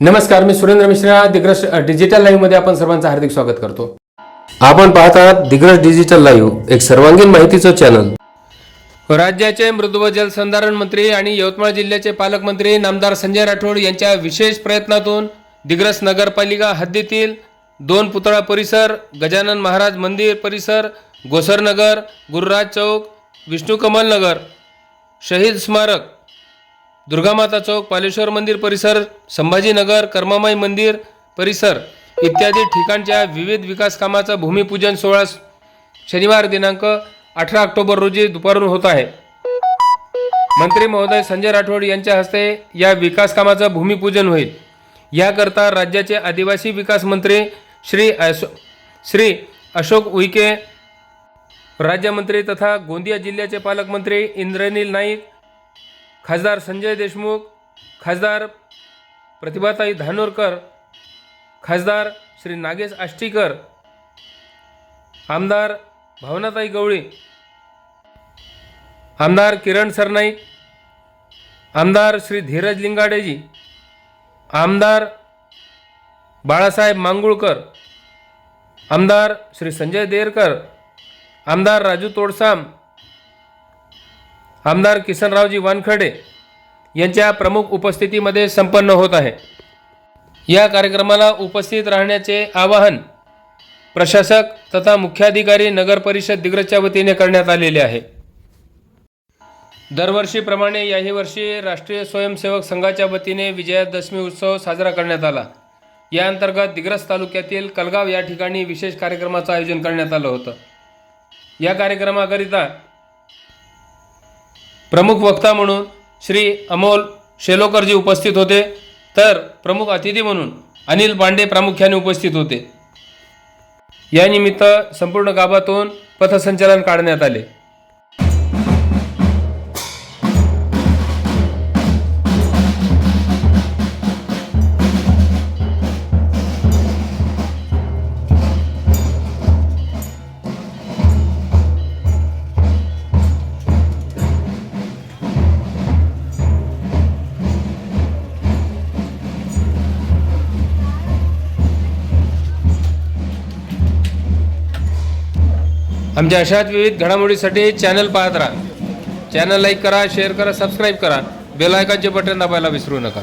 नमस्कार मी सुरेंद्र मिश्रा. दिग्रस डिजिटल लाईव्हमध्ये आपण सर्वांचं हार्दिक स्वागत करतो. आपण पाहत आहात दिग्रस डिजिटल लाईव्ह एक सर्वांगीण माहितीचं चॅनल. राज्याचे मृदू व जलसंधारण मंत्री आणि यवतमाळ जिल्ह्याचे पालकमंत्री नामदार संजय राठोड यांच्या विशेष प्रयत्नातून दिग्रस नगरपालिका हद्दीतील दोन पुतळा परिसर गजानन महाराज मंदिर परिसर गोसरनगर गुरुराज चौक विष्णू कमल नगर शहीद स्मारक दुर्गामाता चौक पालेश्वर मंदिर परिसर संभाजीनगर कर्मामाई मंदिर परिसर इत्यादी ठिकाणच्या विविध विकास कामाचा भूमिपूजन सोहळा शनिवार दिनांक अठरा ऑक्टोबर रोजी दुपारून होत आहे. मंत्री महोदय संजय राठोड यांच्या हस्ते या विकास कामाचं भूमिपूजन होईल. याकरता राज्याचे आदिवासी विकास मंत्री श्री अशो श्री अशोक उईके राज्यमंत्री तथा गोंदिया जिल्ह्याचे पालकमंत्री इंद्रनील नाईक खासदार संजय देशमुख खासदार प्रतिभाताई धानोरकर खासदार श्री नागेश आष्टीकर आमदार भावनाताई गवळी आमदार किरण सरनाईक आमदार श्री धीरज लिंगाडेजी आमदार बाळासाहेब मांगुळकर आमदार श्री संजय देरकर आमदार राजू तोडसाम आमदार किसनरावजी वानखडे यांच्या प्रमुख उपस्थितीमध्ये संपन्न होत आहे. या कार्यक्रमाला उपस्थित राहण्याचे आवाहन प्रशासक तथा मुख्याधिकारी नगरपरिषद दिग्रजच्या वतीने करण्यात आलेले आहे. दरवर्षीप्रमाणे याही वर्षी राष्ट्रीय स्वयंसेवक संघाच्या वतीने विजयादशमी उत्सव साजरा करण्यात आला. या अंतर्गत दिग्रस तालुक्यातील कलगाव या ठिकाणी विशेष कार्यक्रमाचं आयोजन करण्यात आलं होतं. या कार्यक्रमाकरिता प्रमुख वक्ता म्हणून श्री अमोल शेलोकरजी उपस्थित होते. तर प्रमुख अतिथी म्हणून अनिल पांडे प्रामुख्याने उपस्थित होते. यानिमित्त संपूर्ण गावातून पथसंचलन काढण्यात आले. आमच्या अशाच विविध घडामोडीसाठी चॅनल पाहत राहा. चॅनल लाईक करा शेअर करा सबस्क्राईब करा. बेल आयकॉनचे बटन दाबायला विसरू नका.